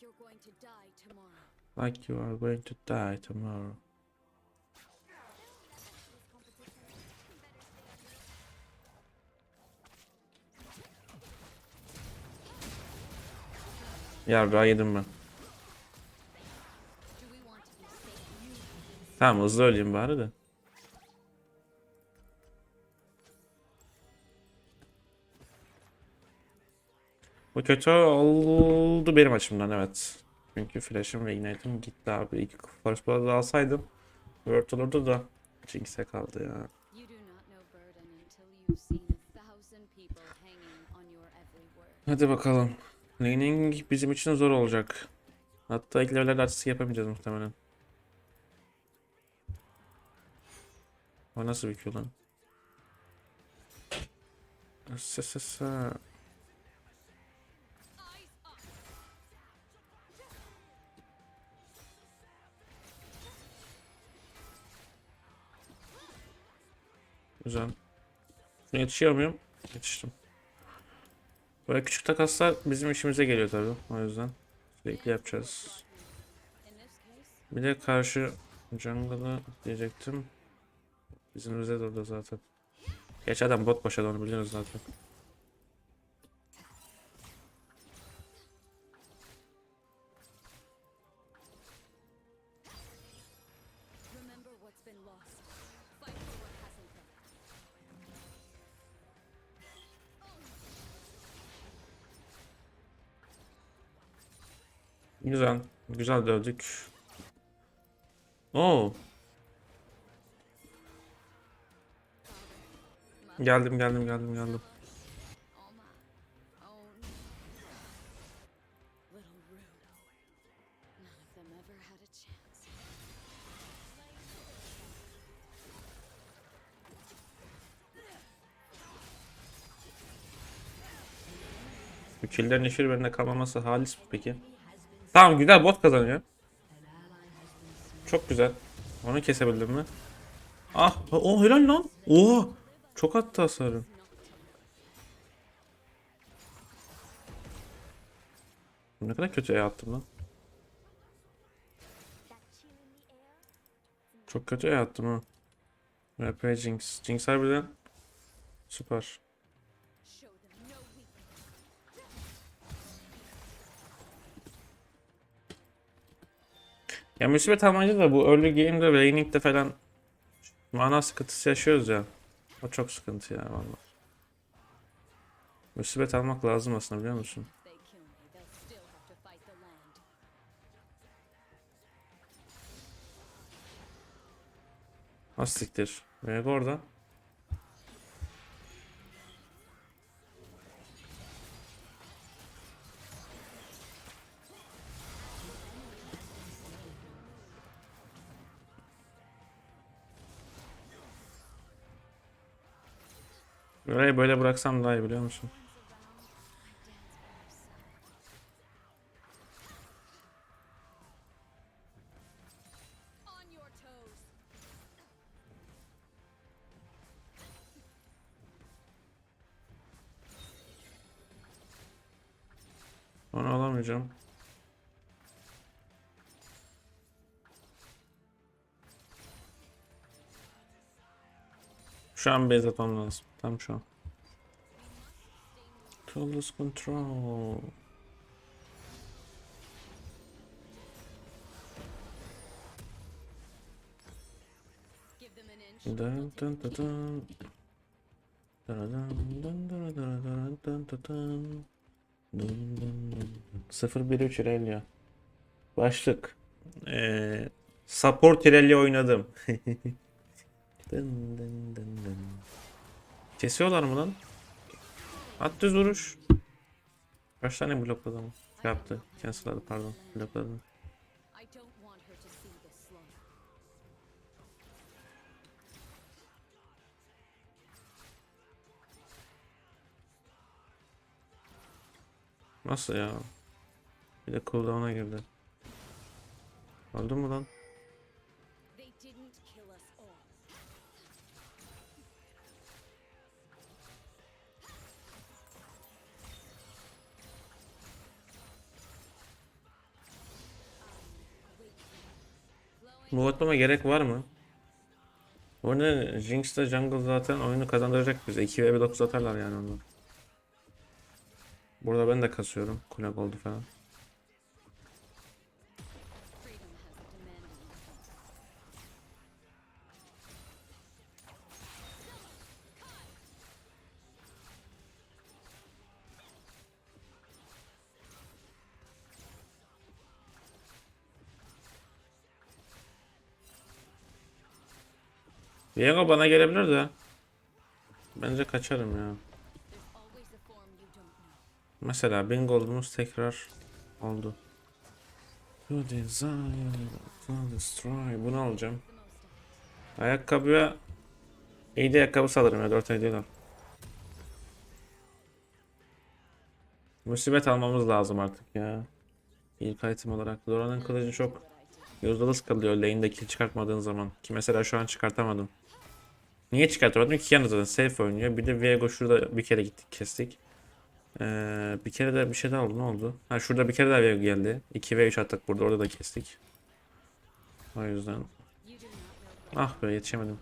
you're going to die tomorrow. Like you are going to die tomorrow. Yarrağı yedim ben. Tamam hızlı öleyim bari de. Bu kötü oldu benim açımdan evet. Çünkü flash'ım ve ignite'ım gitti abi. İlk first blood'ı alsaydım Word olurdu da Jinx'e kaldı ya. Hadi bakalım. Laning bizim için zor olacak. Hatta ilk level artisi yapamayacağız muhtemelen. O nasıl bir Q lan? Sa Güzel. Şuna Yetişiyor muyum? Yetiştim. Böyle küçük takaslar bizim işimize geliyor tabii. O yüzden sürekli yapacağız. Bir de karşı jungle'ı diyecektim. Bizim bize durdu zaten. Geç adam bot başladı onu biliyoruz zaten. Güzel. Güzel dövdük. Oo. Geldim geldim geldim geldim. Bu killerin eşir verine kalmaması halis mi peki? Tamam güzel bot kazanıyor. Çok güzel. Onu kesebildim mi? Ah, o helal lan. Oha. Çok attı hasarı. Ne kadar kötü E attım lan. Çok kötü E attım ha. RP Jinx. Jinx harbiden süper. Ya musibet amacı da bu early game'de ve falan mana sıkıntısı yaşıyoruz ya. O çok sıkıntı ya valla. Musibet almak lazım aslında biliyor musun? If they kill Burayı böyle bıraksam daha iyi biliyor musun? Onu alamayacağım. Şu an base atmam lazım. Tam şu an. Toolless control. Dun dun dun dun. Sıfır bir üç Irelia. Başlık. Ee, support Irelia oynadım. dın dın dın dın. Kesiyorlar mı lan? At düz vuruş. Kaç tane blokladı ama? Şey yaptı. Cancel'ladı pardon. Blokladı. Nasıl ya? Bir de cooldown'a girdi. Öldü mü lan? Bu atmama gerek var mı? Bu ne? Jinx'te jungle zaten oyunu kazandıracak bize. 2 ve 9 atarlar yani onlar. Burada ben de kasıyorum. Kulak oldu falan. Viego bana gelebilir de. Bence kaçarım ya. Mesela bin gold'umuz tekrar oldu. You desire destroy. Bunu alacağım. Ayakkabıya iyi de ayakkabı alırım ya 4 ay al. Musibet almamız lazım artık ya. İlk item olarak. Dora'nın kılıcı çok yüzdelik kalıyor lane'de kill çıkartmadığın zaman. Ki mesela şu an çıkartamadım. Niye çıkartamadım? Ki yanında zaten safe oynuyor. Bir de Viego şurada bir kere gittik kestik. Ee, bir kere de bir şey daha oldu. Ne oldu? Ha şurada bir kere daha Viego geldi. 2 ve 3 attık burada. Orada da kestik. O yüzden. Ah be yetişemedim.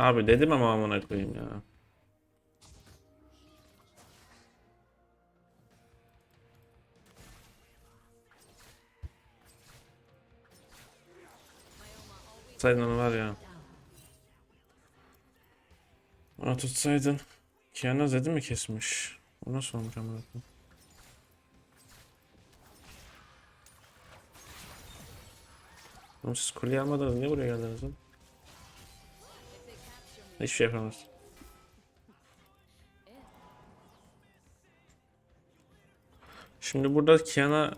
Abi dedim ama amına koyayım ya. Tutsaydın var ya. Ona tutsaydın. Kiana Zed'i mi kesmiş? O nasıl olmuş amına koyayım? Oğlum siz kuleyi almadınız niye buraya geldiniz lan? Hiçbir şey yapamaz. Şimdi burada Kiana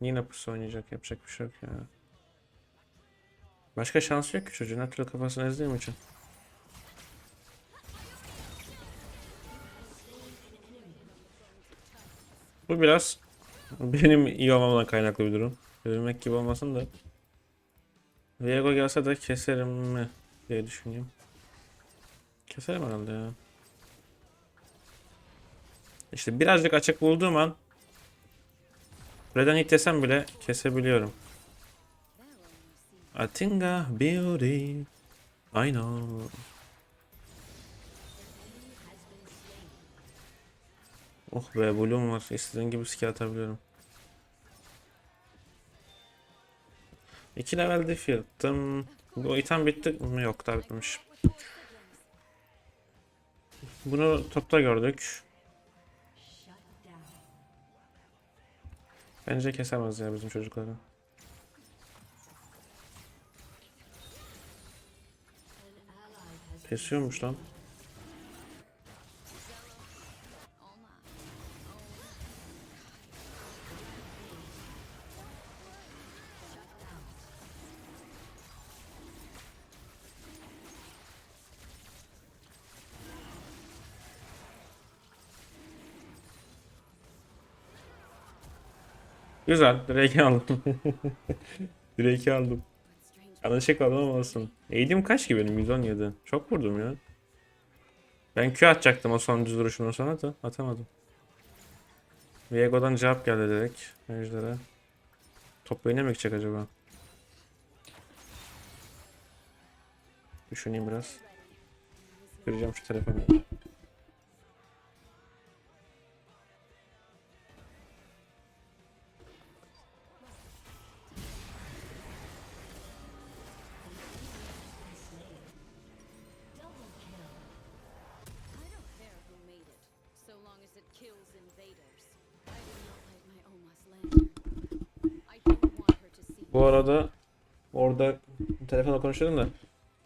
yine pusu oynayacak. Yapacak bir şey yok ya. Başka şansı yok ki çocuğun. Her türlü kafasını ezdiğim için. Bu biraz benim iyi olmamdan kaynaklı bir durum. Övülmek gibi olmasın da. Viego gelse de keserim mi diye düşünüyorum. Keserim herhalde ya. İşte birazcık açık bulduğum an Red'den hit desem bile kesebiliyorum. Atinga beauty I know Oh be Bloom var. İstediğin gibi skill atabiliyorum. 2 level defeat'tım. Bu item bitti mi? Yok daha bitmemiş. Bunu topta gördük. Bence kesemez ya bizim çocukları. Kesiyormuş lan. Güzel. Drake'i aldım. Drake'i aldım. Yanlışlıkla aldım olsun. Eğilim kaç ki benim? 117. Çok vurdum ya. Ben Q atacaktım o son düz vuruşundan sonra da atamadım. Viego'dan cevap geldi direkt. Ejder'e. Top lane'e mi gidecek acaba? Düşüneyim biraz. Kıracağım şu telefonu. Kills invaders. I will not light my Oma's lantern. I don't want her to see Bu arada orada telefonla konuşuyordum da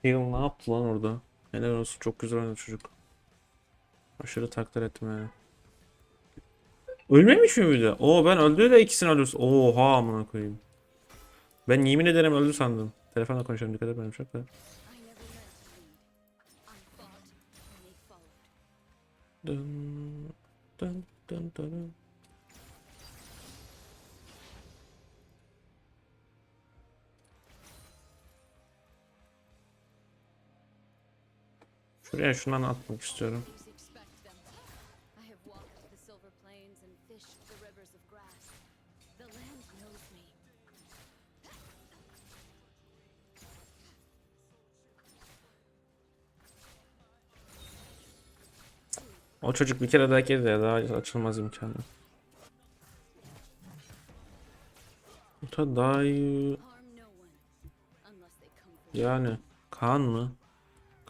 Heal ne yaptı lan orada? Helal olsun çok güzel oynadı çocuk. Aşırı takdir ettim yani. Ölmemiş mi bir de? Oo ben öldü de ikisini öldürsün. Oha amına koyayım. Ben yemin ederim öldü sandım. Telefonla konuşuyorum dikkat etmedim çok da. Dın, dın dın. Şuraya şundan atmak istiyorum. O çocuk bir kere daha girdi ya daha açılmaz imkanı. Bu da daha iyi. Yani Kaan mı?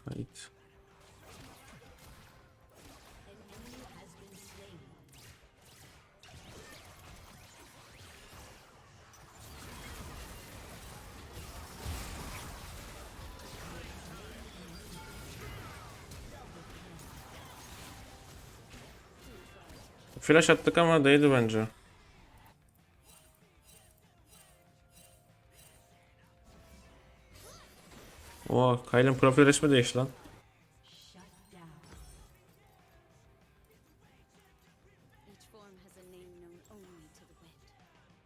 Kayıt. Flash attık ama değdi bence. Oo, Kyle'ın profil resmi değişti lan. To.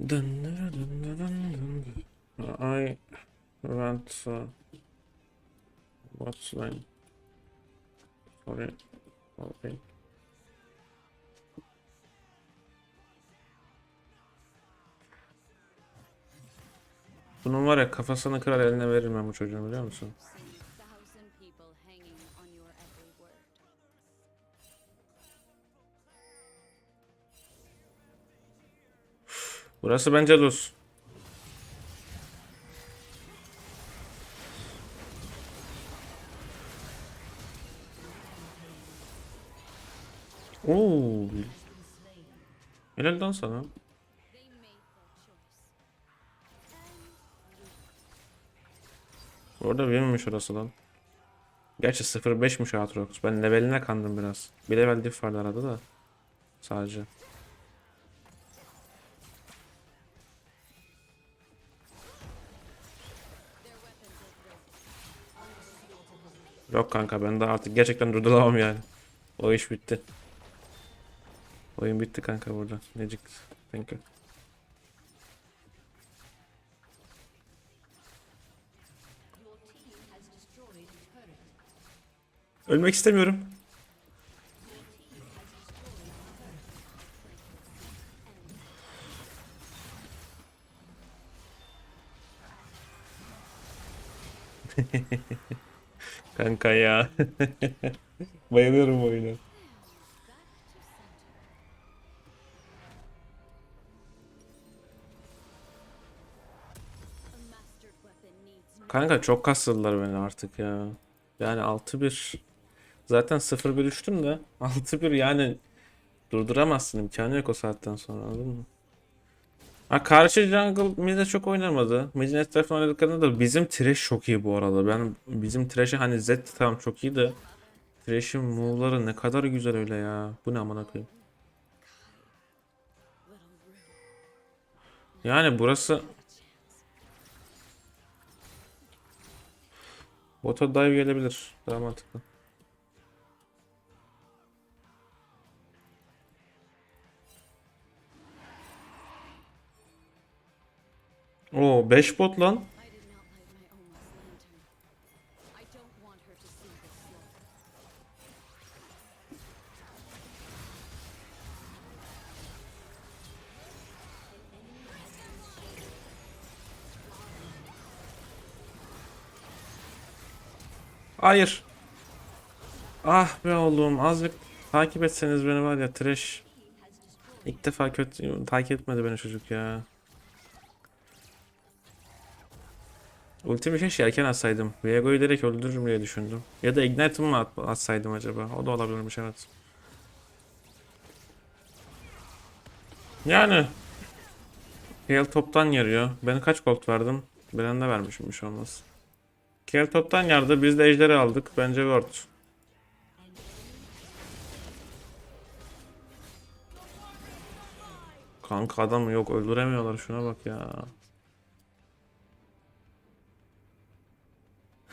Dın dın dın dın dın. I want uh, what's name? Sorry. Okay. Bunun var ya kafasını kırar eline veririm ben bu çocuğun biliyor musun? Burası bence Luz. Oo. Helal lan sana. Orada birmiş orası lan. Gerçi 0.5'miş Aatrox. Ben leveline kandım biraz. Bir level diff vardı arada da. Sadece. Yok kanka ben de artık gerçekten durduramam yani. O iş bitti. Oyun bitti kanka burada. Necik. Thank you. Ölmek istemiyorum. Kanka ya. Bayılıyorum oyuna. Kanka çok kastılar beni artık ya. Yani 6-1. Zaten 0-1 düştüm de 6-1 yani durduramazsın imkanı yok o saatten sonra anladın mı? Ha karşı jungle mid'e çok oynamadı. Mid'in etrafında oynadıklarında da bizim trash çok iyi bu arada. Ben bizim trash'i hani Z tamam çok iyi de Thresh'in move'ları ne kadar güzel öyle ya. Bu ne amına koyayım. Yani burası bota dive gelebilir. Daha mantıklı. Oo 5 bot lan. Hayır. Ah be oğlum azıcık takip etseniz beni var ya trash. İlk defa kötü takip etmedi beni çocuk ya. Ultimi keşke erken atsaydım. Viego'yu direkt öldürürüm diye düşündüm. Ya da Ignite'ımı mı at- atsaydım acaba? O da olabilirmiş evet. Yani. Gale toptan yarıyor. Ben kaç gold verdim? Ben de vermişimmiş olmaz. Gale toptan yardı. Biz de ejderi aldık. Bence Word. Kanka adam yok öldüremiyorlar şuna bak ya.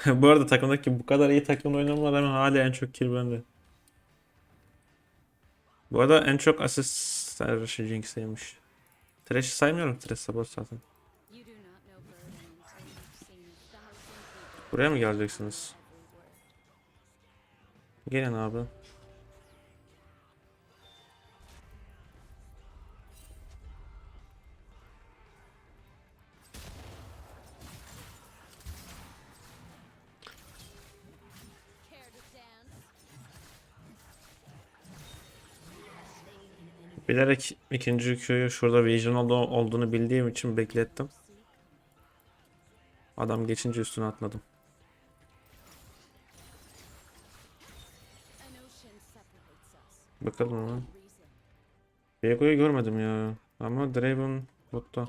Bu arada takımdaki bu kadar iyi takımla oynamalar ama hala en çok kill bende. Bu arada en çok asist Trash Jinx'eymiş. Trash'i saymıyorum. Trash support zaten. Buraya mı geleceksiniz? Gelin abi. Bilerek ikinci Q'yu şurada Vision oldu- olduğunu bildiğim için beklettim. Adam geçince üstüne atladım. Bakalım ama. Viego'yu görmedim ya. Ama Draven botta.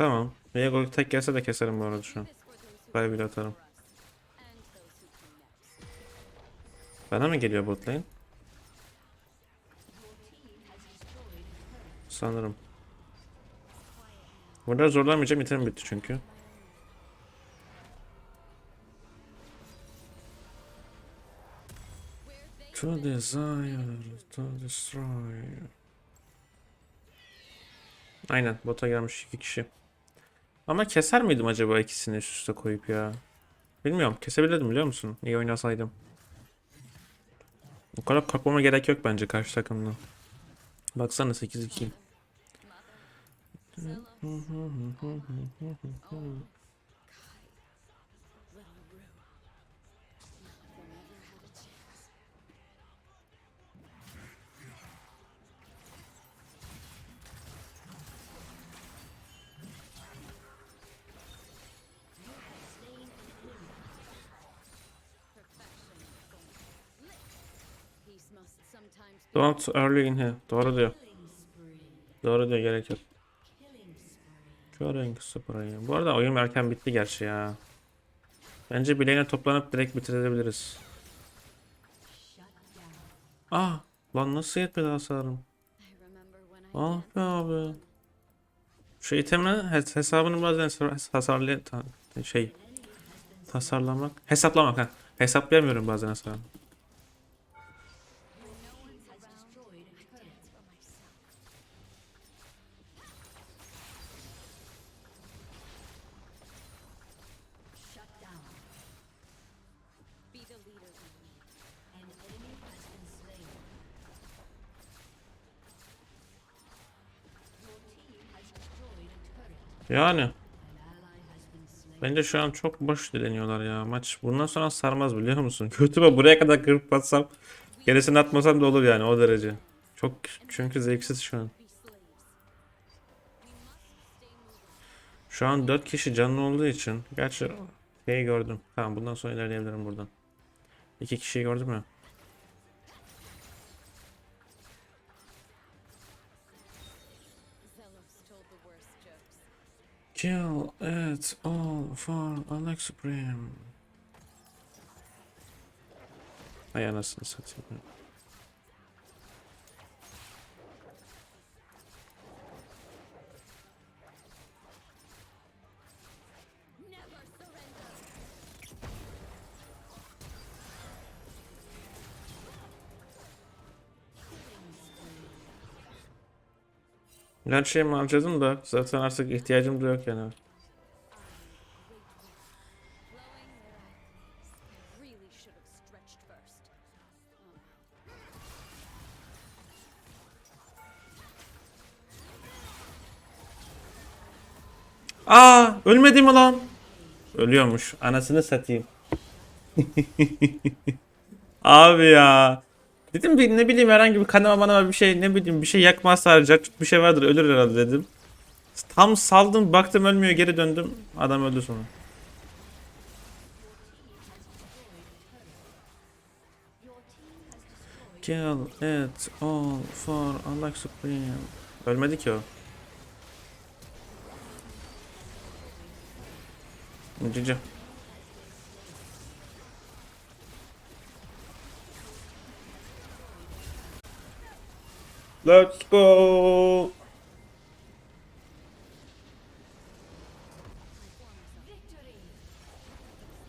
Tamam. Viego tek gelse de keserim bu arada şu an. Bay bile atarım. Bana mı geliyor bot? Sanırım. Burada zorlamayacağım item bitti çünkü. To desire, to destroy. Aynen bota gelmiş iki kişi. Ama keser miydim acaba ikisini üst üste koyup ya? Bilmiyorum kesebilirdim biliyor musun? İyi oynasaydım. O kadar korkmama gerek yok bence karşı takımda. Baksana 8-2. Don't early in here. Doğru diyor. Doğru diyor gerek yok. Killing spree. Bu arada oyun erken bitti gerçi ya. Bence bileğine toplanıp direkt bitirebiliriz. Ah lan nasıl yetmedi hasarım? Ah be abi. Şu itemle hes- hesabını bazen has- hasarlı şey tasarlamak hesaplamak ha hesaplayamıyorum bazen hasarı. Yani bence şu an çok boş dileniyorlar ya maç. Bundan sonra sarmaz biliyor musun? Kötü buraya kadar kırıp atsam gerisini atmasam da olur yani o derece. Çok çünkü zevksiz şu an. Şu an 4 kişi canlı olduğu için gerçi şeyi gördüm. Tamam bundan sonra ilerleyebilirim buradan. 2 kişiyi gördüm ya. Kill it all for Alex Supreme. Ay anasını satayım. Her şeyimi harcadım da zaten artık ihtiyacım da yok yani. Ölmedi mi lan? Ölüyormuş. Anasını satayım. Abi ya. Dedim bir ne bileyim herhangi bir kanama bana bir şey ne bileyim bir şey yakmazsa harcayacak bir şey vardır ölür herhalde dedim. Tam saldım baktım ölmüyor geri döndüm adam öldü sonra. Kill it all for Allah Supreme. Ölmedi ki o. Gdzie, gdzie? Let's go!